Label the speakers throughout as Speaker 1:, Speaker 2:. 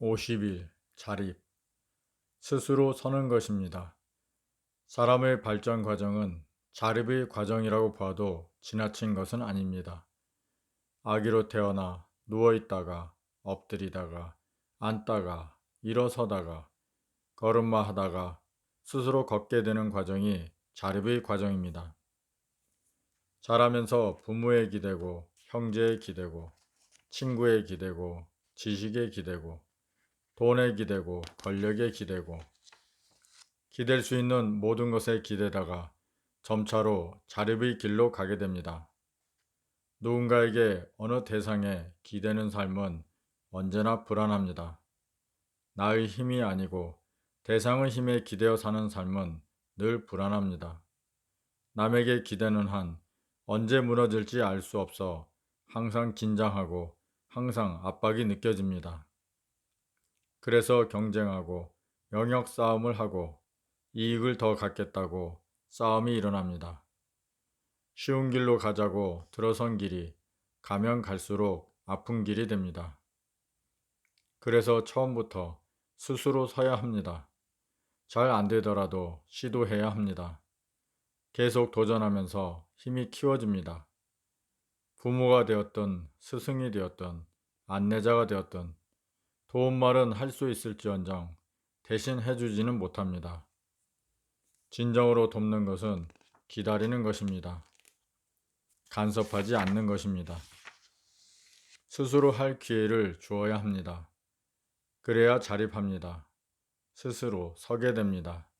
Speaker 1: 50일 자립 스스로 서는 것입니다. 사람의 발전 과정은 자립의 과정이라고 봐도 지나친 것은 아닙니다. 아기로 태어나 누워 있다가 엎드리다가 앉다가 일어서다가 걸음마 하다가 스스로 걷게 되는 과정이 자립의 과정입니다. 자라면서 부모에 기대고 형제에 기대고 친구에 기대고 지식에 기대고 돈에 기대고 권력에 기대고 기댈 수 있는 모든 것에 기대다가 점차로 자립의 길로 가게 됩니다. 누군가에게 어느 대상에 기대는 삶은 언제나 불안합니다. 나의 힘이 아니고 대상의 힘에 기대어 사는 삶은 늘 불안합니다. 남에게 기대는 한 언제 무너질지 알 수 없어 항상 긴장하고 항상 압박이 느껴집니다. 그래서 경쟁하고 영역 싸움을 하고 이익을 더 갖겠다고 싸움이 일어납니다. 쉬운 길로 가자고 들어선 길이 가면 갈수록 아픈 길이 됩니다. 그래서 처음부터 스스로 서야 합니다. 잘 안 되더라도 시도해야 합니다. 계속 도전하면서 힘이 키워집니다. 부모가 되었든 스승이 되었든 안내자가 되었든 도움말은 할 수 있을지언정 대신 해주지는 못합니다. 진정으로 돕는 것은 기다리는 것입니다. 간섭하지 않는 것입니다. 스스로 할 기회를 주어야 합니다. 그래야 자립합니다. 스스로 서게 됩니다.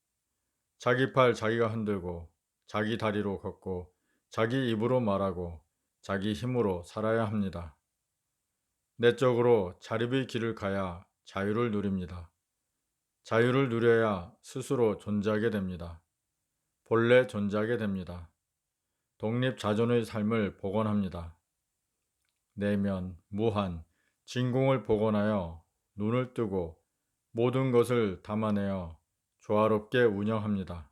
Speaker 1: 자기 팔 자기가 흔들고 자기 다리로 걷고 자기 입으로 말하고 자기 힘으로 살아야 합니다. 내적으로 자립의 길을 가야 자유를 누립니다. 자유를 누려야 스스로 존재하게 됩니다. 본래 존재하게 됩니다. 독립자존의 삶을 복원합니다. 내면, 무한, 진공을 복원하여 눈을 뜨고 모든 것을 담아내어 조화롭게 운영합니다.